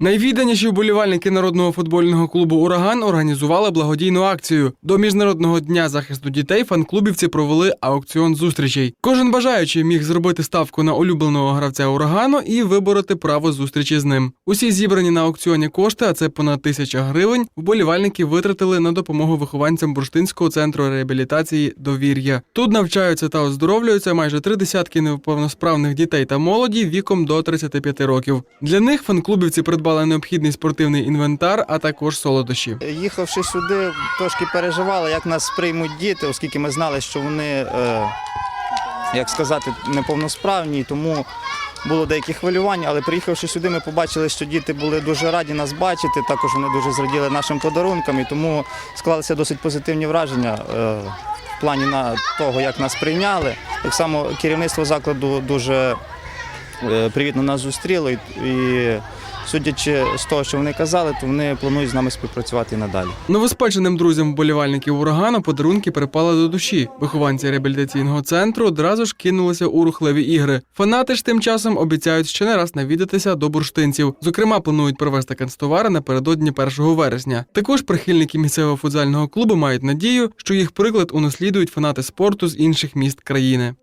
Найвідданіші вболівальники народного футбольного клубу Ураган організували благодійну акцію. До міжнародного дня захисту дітей фан-клубівці провели аукціон зустрічей. Кожен бажаючий міг зробити ставку на улюбленого гравця урагану і вибороти право зустрічі з ним. Усі зібрані на аукціоні кошти, а це понад тисяча гривень. Вболівальники витратили на допомогу вихованцям бурштинського центру реабілітації довір'я. Тут навчаються та оздоровлюються майже три десятки неповносправних дітей та молоді віком до 35 років. Для них фан-клубівці придбали необхідний спортивний інвентар, а також солодощі. Їхавши сюди, трошки переживали, як нас приймуть діти, оскільки ми знали, що вони, е, як сказати, неповносправні, тому було деякі хвилювання. Але приїхавши сюди, ми побачили, що діти були дуже раді нас бачити. Також вони дуже зраділи нашим подарункам, і тому склалися досить позитивні враження. е, В плані на того, як нас прийняли. Так само керівництво закладу дуже привітно нас зустріло. І, і судячи з того, що вони казали, то вони планують з нами співпрацювати і надалі. Новоспеченим друзям вболівальників урагану подарунки припали до душі. Вихованці реабілітаційного центру одразу ж кинулися у рухливі ігри. Фанати ж тим часом обіцяють ще не раз навідатися до бурштинців. Зокрема, планують провести канцтовари напередодні 1 вересня. Також прихильники місцевого футзального клубу мають надію, що їх приклад унаслідують фанати спорту з інших міст країни.